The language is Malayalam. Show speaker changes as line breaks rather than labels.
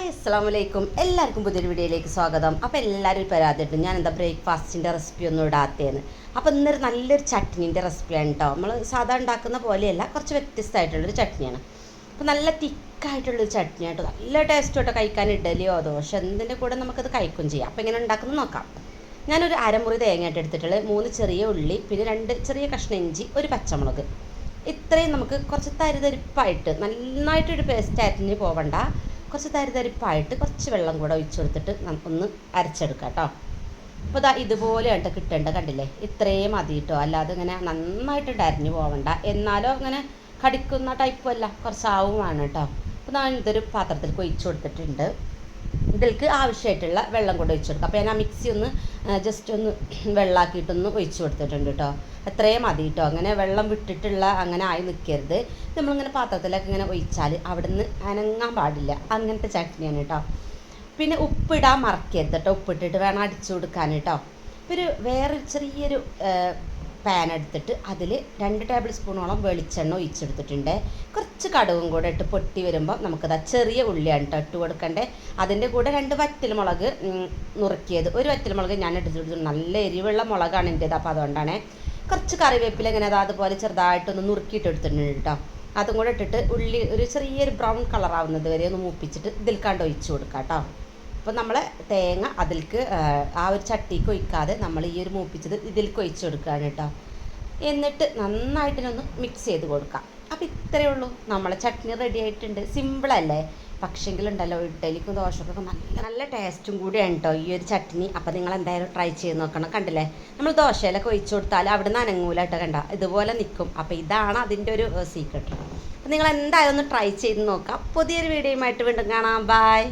ഹായ് അസ്സാം വലൈക്കും എല്ലാവർക്കും പുതിയൊരു വീഡിയോയിലേക്ക് സ്വാഗതം. അപ്പോൾ എല്ലാവരും പരാതിയിട്ട് ഞാൻ എന്താ ബ്രേക്ക്ഫാസ്റ്റിന്റെ റെസിപ്പി ഒന്നും ഇടാത്തതെന്ന് അപ്പോൾ ഇന്നൊരു നല്ലൊരു ചട്നീന്റെ റെസിപ്പിയാണ് കേട്ടോ നമ്മൾ സാധാരണ ഉണ്ടാക്കുന്ന പോലെയല്ല കുറച്ച് വ്യത്യസ്തമായിട്ടുള്ളൊരു ചട്നിയാണ്. അപ്പോൾ നല്ല തിക്കായിട്ടുള്ളൊരു ചട്നി ആയിട്ട് നല്ല ടേസ്റ്റ് കേട്ടോ കഴിക്കാൻ ഇഡലിയോ ദോശ എന്തിന്റെ കൂടെ നമുക്കത് കഴിക്കും ചെയ്യാം. അപ്പോൾ എങ്ങനെ ഉണ്ടാക്കുന്നത് നോക്കാം. ഞാനൊരു അരമുറി തേങ്ങയായിട്ട് എടുത്തിട്ടുള്ളത്. മൂന്ന് ചെറിയ ഉള്ളി പിന്നെ രണ്ട് ചെറിയ കഷ്ണം ഇഞ്ചി ഒരു പച്ചമുളക്. ഇത്രയും നമുക്ക് കുറച്ച് തരിതരിപ്പായിട്ട് നന്നായിട്ടൊരു പേസ്റ്റ് അരിഞ്ഞ് പോവണ്ട. കുറച്ച് തരിതരിപ്പായിട്ട് കുറച്ച് വെള്ളം കൂടെ ഒഴിച്ചു കൊടുത്തിട്ട് നമുക്കൊന്ന് അരച്ചെടുക്കാം കേട്ടോ. അപ്പോൾ ഇതാ ഇതുപോലെ ആയിട്ട് കിട്ടേണ്ട കണ്ടില്ലേ? ഇത്രയും മതി കേട്ടോ. അല്ലാതെ ഇങ്ങനെ നന്നായിട്ട് അരിഞ്ഞു പോവണ്ട. എന്നാലോ ഇങ്ങനെ കടിക്കുന്ന ടൈപ്പല്ല അല്ല. കുറച്ച് ആവുമാണ് കേട്ടോ. അപ്പോൾ ഞാൻ ഇതൊരു പാത്രത്തിൽ ഒഴിച്ചു കൊടുത്തിട്ടുണ്ട്. ഇതിലേക്ക് ആവശ്യമായിട്ടുള്ള വെള്ളം കൂടെ ഒഴിച്ചു കൊടുക്കുക അപ്പോൾ ഞാൻ ആ മിക്സി ഒന്ന് ജസ്റ്റ് ഒന്ന് വെള്ളമാക്കിയിട്ടൊന്ന് ഒഴിച്ചു കൊടുത്തിട്ടുണ്ട് കേട്ടോ അത്രയും മതി കേട്ടോ അങ്ങനെ വെള്ളം വിട്ടിട്ടുള്ള അങ്ങനെ ആയി നിൽക്കരുത് നമ്മളിങ്ങനെ പാത്രത്തിലൊക്കെ ഇങ്ങനെ ഒഴിച്ചാൽ അവിടുന്ന് അനങ്ങാൻ പാടില്ല. അങ്ങനത്തെ ചട്നിയാണ് കേട്ടോ പിന്നെ ഉപ്പിടാൻ മറക്കരുത് കേട്ടോ ഉപ്പിട്ടിട്ട് വേണം അടിച്ചു കൊടുക്കാൻ കേട്ടോ ഒരു വേറൊരു ചെറിയൊരു പാൻ എടുത്തിട്ട് അതിൽ രണ്ട് ടേബിൾ സ്പൂണോളം വെളിച്ചെണ്ണ ഒഴിച്ചെടുത്തിട്ടുണ്ട്. കുറച്ച് കടുകും കൂടെ ഇട്ട് പൊട്ടി വരുമ്പോൾ നമുക്കത് ചെറിയ ഉള്ളിയാണ് കേട്ടോ ഇട്ട് കൊടുക്കണ്ടേ. അതിന്റെ കൂടെ രണ്ട് വറ്റൽമുളക് നുറുക്കിയത്. ഒരു വറ്റൽമുളക് ഞാൻ എടുത്തിട്ട് നല്ല എരിവുള്ള മുളകാണ് എന്റേത് അപ്പോൾ അതുകൊണ്ടാണ്. കുറച്ച് കറിവേപ്പില ഇങ്ങനെ അത് അതുപോലെ ചെറുതായിട്ടൊന്ന് നുറുക്കിയിട്ട് എടുത്തിട്ടുണ്ട് കേട്ടോ അതും കൂടെ ഇട്ടിട്ട് ഉള്ളി ഒരു ചെറിയൊരു ബ്രൗൺ കളറാവുന്നത് വരെ ഒന്ന് മൂപ്പിച്ചിട്ട് ഇതിൽ കണ്ട് ഒഴിച്ച് കൊടുക്കാം കേട്ടോ അപ്പോൾ നമ്മൾ തേങ്ങ അതിലേക്ക് ആ ഒരു ചട്ടിക്ക് ഒഴിക്കാതെ നമ്മൾ ഈ ഒരു മൂപ്പിച്ചത് ഇതിലേക്ക് ഒഴിച്ചു കൊടുക്കുകയാണ് കേട്ടോ. എന്നിട്ട് നന്നായിട്ടിനൊന്ന് മിക്സ് ചെയ്ത് കൊടുക്കാം. അപ്പോൾ ഇത്രയേ ഉള്ളൂ. നമ്മളെ ചട്നി റെഡി ആയിട്ടുണ്ട്. സിമ്പിളല്ലേ പക്ഷെങ്കിലുണ്ടല്ലോ ഇഡ്ഡലിക്കും ദോശക്കൊക്കെ നല്ല നല്ല ടേസ്റ്റും കൂടിയാണ് കേട്ടോ ഈ ഒരു ചട്നി. അപ്പോൾ നിങ്ങൾ എന്തായാലും ട്രൈ ചെയ്ത് നോക്കണം. കണ്ടില്ലേ? നമ്മൾ ദോശയിലൊക്കെ ഒഴിച്ചു കൊടുത്താൽ അവിടെ നിന്ന് അനങ്ങൂല കേട്ടോ കണ്ട. ഇതുപോലെ നിൽക്കും അപ്പോൾ ഇതാണ് അതിന്റെ ഒരു സീക്രട്ട് അപ്പോൾ നിങ്ങൾ എന്തായാലും ഒന്ന് ട്രൈ ചെയ്ത് നോക്കാം. പുതിയൊരു വീഡിയോയുമായിട്ട് വീണ്ടും കാണാം. ബൈ